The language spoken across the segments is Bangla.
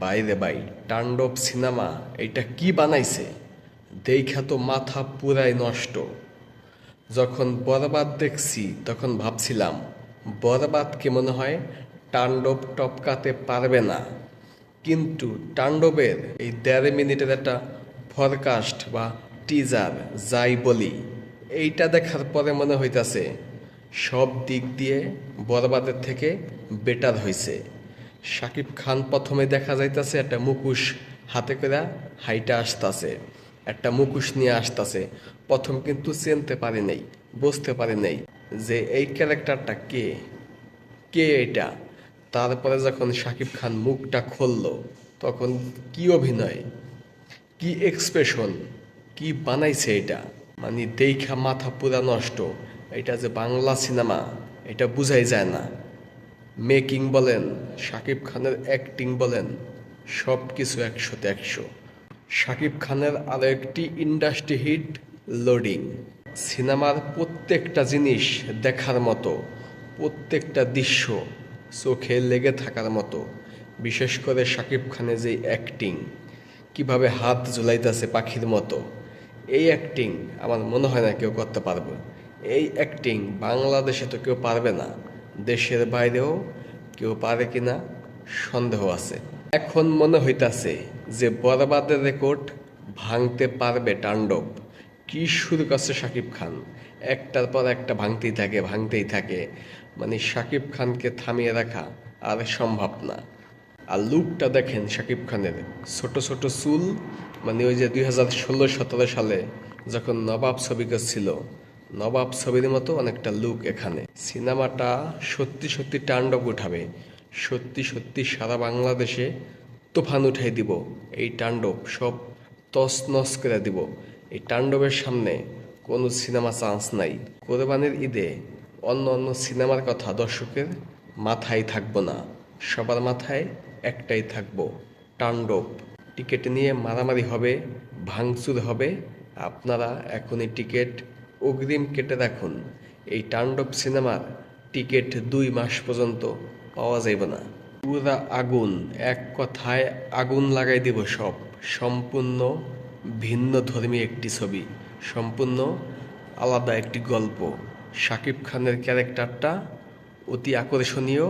বাইরে বাই তাণ্ডব সিনেমা এটা কি বানাইছে? দেখা তো মাথা পুরাই নষ্ট। যখন বরবাদ দেখছি, তখন ভাবছিলাম বরবাদকে মনে হয়? তাণ্ডব টপকাতে পারবে না। কিন্তু তাণ্ডবের এই দেড় মিনিটের একটা ফরকাস্ট বা টিজার যাই বলি, এইটা দেখার পরে মনে হইতাছে, সব দিক দিয়ে বরবাদের থেকে বেটার হইছে। শাকিব খান প্রথমে দেখা যাইতাছে একটা মুকুশ হাতে করে হাইটা আসতাছে, একটা মুকুশ নিয়ে আসতেছে। প্রথম কিন্তু চিনতে পারি নাই, বুঝতে পারি নাই যে এই ক্যারেক্টারটা কে কে এটা? তারপরে যখন শাকিব খান মুখটা খুলল, তখন কি অভিনয়, কি এক্সপ্রেশন কি বানাইছে এটা? মানে দেখা মাথা পুরা নষ্ট, এটা যে বাংলা সিনেমা, এটা বুঝাই যায় না। মেকিং বলেন, শাকিব খানের অ্যাক্টিং বলেন সব কিছু একশোতে একশো। শাকিব খানের আরও একটি ইন্ডাস্ট্রি হিট, লোডিং। সিনেমার প্রত্যেকটা জিনিস দেখার মতো, প্রত্যেকটা দৃশ্য চোখে লেগে থাকার মতো, বিশেষ করে শাকিব খানের যে অ্যাক্টিং, কীভাবে হাত ঝুলাইতেছে পাখির মতো, এই অ্যাক্টিং আমার মনে হয় না কেউ করতে পারবে। এই অ্যাক্টিং বাংলাদেশে তো কেউ পারবে না। দেশের বাইরেও কেউ পারে কিনা সন্দেহ আছে। এখন মনে হইতাছে যে বরবাদের রেকর্ড ভাঙতে পারবে তাণ্ডব। কি শুরু করছে শাকিব খান? একটার পর একটা ভাঙতেই থাকে ভাঙতেই থাকে। মানে শাকিব খানকে থামিয়ে রাখা আর সম্ভব না। আর লুকটা দেখেন শাকিব খানের ছোট ছোট চুল। মানে ওই যে দুই হাজার ষোলো, সতেরো সালে যখন নবাব ছবি ছিল নবাব ছবির মতো অনেকটা লুক এখানে। সিনেমাটা সত্যি সত্যি টান্ডব উঠাবে। সত্যি সত্যি সারা বাংলাদেশে তুফান উঠাই দিব। এই তাণ্ডব সব তছনছ করে দিব। এই তাণ্ডবের সামনে কোনো সিনেমা চান্স নাই। কোরবানির ঈদে অন্য অন্য সিনেমার কথা দর্শকের মাথায় থাকব না। সবার মাথায় একটাই থাকব, তাণ্ডব। টিকিট নিয়ে মারামারি হবে, ভাঙচুর হবে। আপনারা এখনই টিকিট অগ্রিম কেটে রাখুন। এই তাণ্ডব সিনেমার টিকিট দুই মাস পর্যন্ত পাওয়া যাইব না। পুরা আগুন, এক কথায় আগুন লাগাই দিব সব। সম্পূর্ণ ভিন্ন ধর্মী একটি ছবি, সম্পূর্ণ আলাদা একটি গল্প। শাকিব খানের ক্যারেক্টারটা অতি আকর্ষণীয়,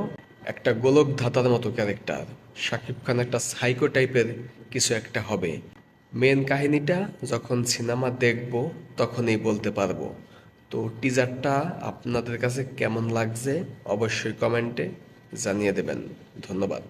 একটা গোলক ধাতার মতো ক্যারেক্টার। শাকিব খান একটা সাইকো টাইপের কিছু একটা হবে। মেন কাহিনীটা যখন সিনেমা দেখব, তখনই বলতে পারব। তো টিজারটা আপনাদের কাছে কেমন লাগছে, অবশ্যই কমেন্টে জানিয়ে দেবেন। ধন্যবাদ।